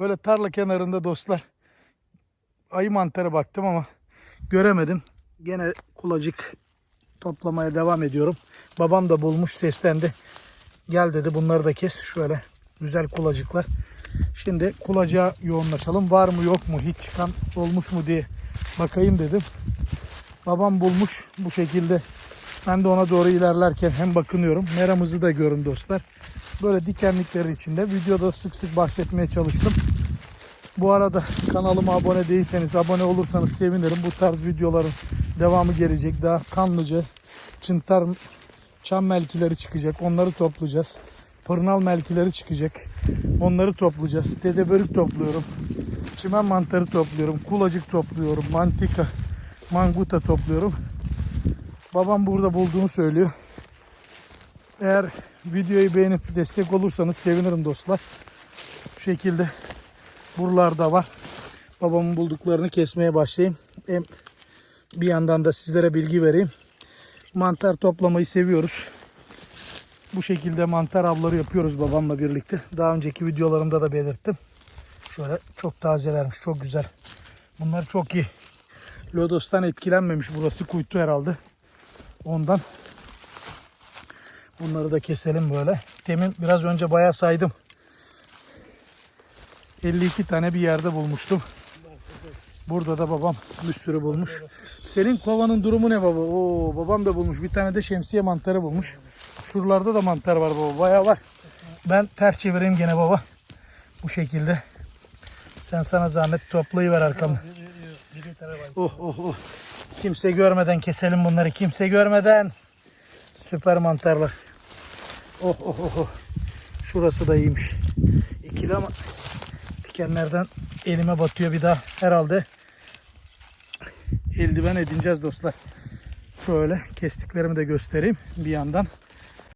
Böyle tarla kenarında dostlar ayı mantarı baktım ama göremedim. Gene kulacık toplamaya devam ediyorum. Babam da bulmuş seslendi. Gel dedi bunları da kes. Şöyle güzel kulacıklar. Şimdi kulacığa yoğunlaşalım. Var mı yok mu hiç çıkan olmuş mu diye bakayım dedim. Babam bulmuş bu şekilde. Ben de ona doğru ilerlerken hem bakınıyorum. Meramızı da görün dostlar. Böyle dikenlikleri içinde. Videoda sık sık bahsetmeye çalıştım. Bu arada kanalıma abone değilseniz abone olursanız sevinirim. Bu tarz videoların devamı gelecek. Daha kanlıca, çıntar, çam melkileri çıkacak. Onları toplayacağız. Pırnal melkileri çıkacak. Onları toplayacağız. Dede börük topluyorum. Çimen mantarı topluyorum. Kulacık topluyorum. Mantika, manguta topluyorum. Babam burada bulduğunu söylüyor. Eğer videoyu beğenip destek olursanız sevinirim dostlar. Bu şekilde buralarda var. Babamın bulduklarını kesmeye başlayayım. Hem bir yandan da sizlere bilgi vereyim. Mantar toplamayı seviyoruz. Bu şekilde mantar avları yapıyoruz babamla birlikte. Daha önceki videolarımda da belirttim. Şöyle çok tazelermiş, çok güzel. Bunlar çok iyi. Lodos'tan etkilenmemiş. Burası kuytu herhalde. Ondan bunları da keselim böyle. Demin biraz önce bayağı saydım. 52 tane bir yerde bulmuştum. Burada da babam bir sürü bulmuş. Senin kovanın durumu ne baba? Oo babam da bulmuş. Bir tane de şemsiye mantarı bulmuş. Şuralarda da mantar var baba. Bayağı var. Ben ters çevireyim gene baba. Bu şekilde. Sen sana zahmet toplayıver arkamı. Oh oh oh. Kimse görmeden keselim bunları. Kimse görmeden. Süper mantarlar. Oh oh oh. oh. Şurası da iyiymiş. İkili ama dikenlerden elime batıyor bir daha. Herhalde eldiven edineceğiz dostlar. Şöyle kestiklerimi de göstereyim bir yandan.